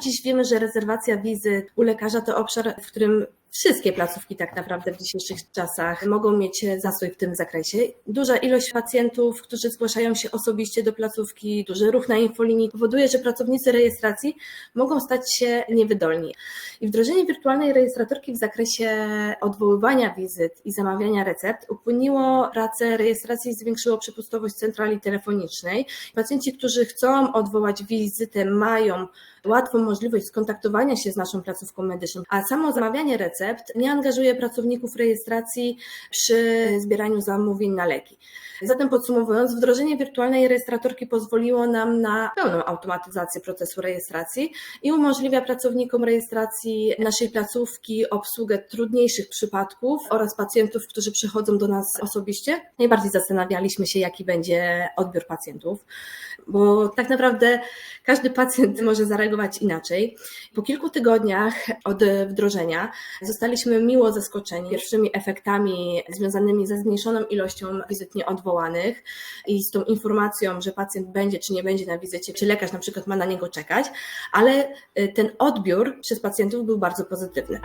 Dziś wiemy, że rezerwacja wizyt u lekarza to obszar, w którym Wszystkie placówki tak naprawdę w dzisiejszych czasach mogą mieć zastój w tym zakresie. Duża ilość pacjentów, którzy zgłaszają się osobiście do placówki, duży ruch na infolinii powoduje, że pracownicy rejestracji mogą stać się niewydolni. I wdrożenie wirtualnej rejestratorki w zakresie odwoływania wizyt i zamawiania recept upłynniło pracę rejestracji i zwiększyło przepustowość centrali telefonicznej. Pacjenci, którzy chcą odwołać wizytę, mają łatwą możliwość skontaktowania się z naszą placówką medyczną, a samo zamawianie recept nie angażuje pracowników rejestracji przy zbieraniu zamówień na leki. Zatem podsumowując, wdrożenie wirtualnej rejestratorki pozwoliło nam na pełną automatyzację procesu rejestracji i umożliwia pracownikom rejestracji naszej placówki obsługę trudniejszych przypadków oraz pacjentów, którzy przychodzą do nas osobiście. Najbardziej zastanawialiśmy się, jaki będzie odbiór pacjentów, bo tak naprawdę każdy pacjent może zareagować inaczej. Po kilku tygodniach od wdrożenia zostaliśmy miło zaskoczeni pierwszymi efektami związanymi ze zmniejszoną ilością wizyt nieodwołanych odwołanych i z tą informacją, że pacjent będzie czy nie będzie na wizycie, czy lekarz na przykład ma na niego czekać, ale y, ten odbiór przez pacjentów był bardzo pozytywny.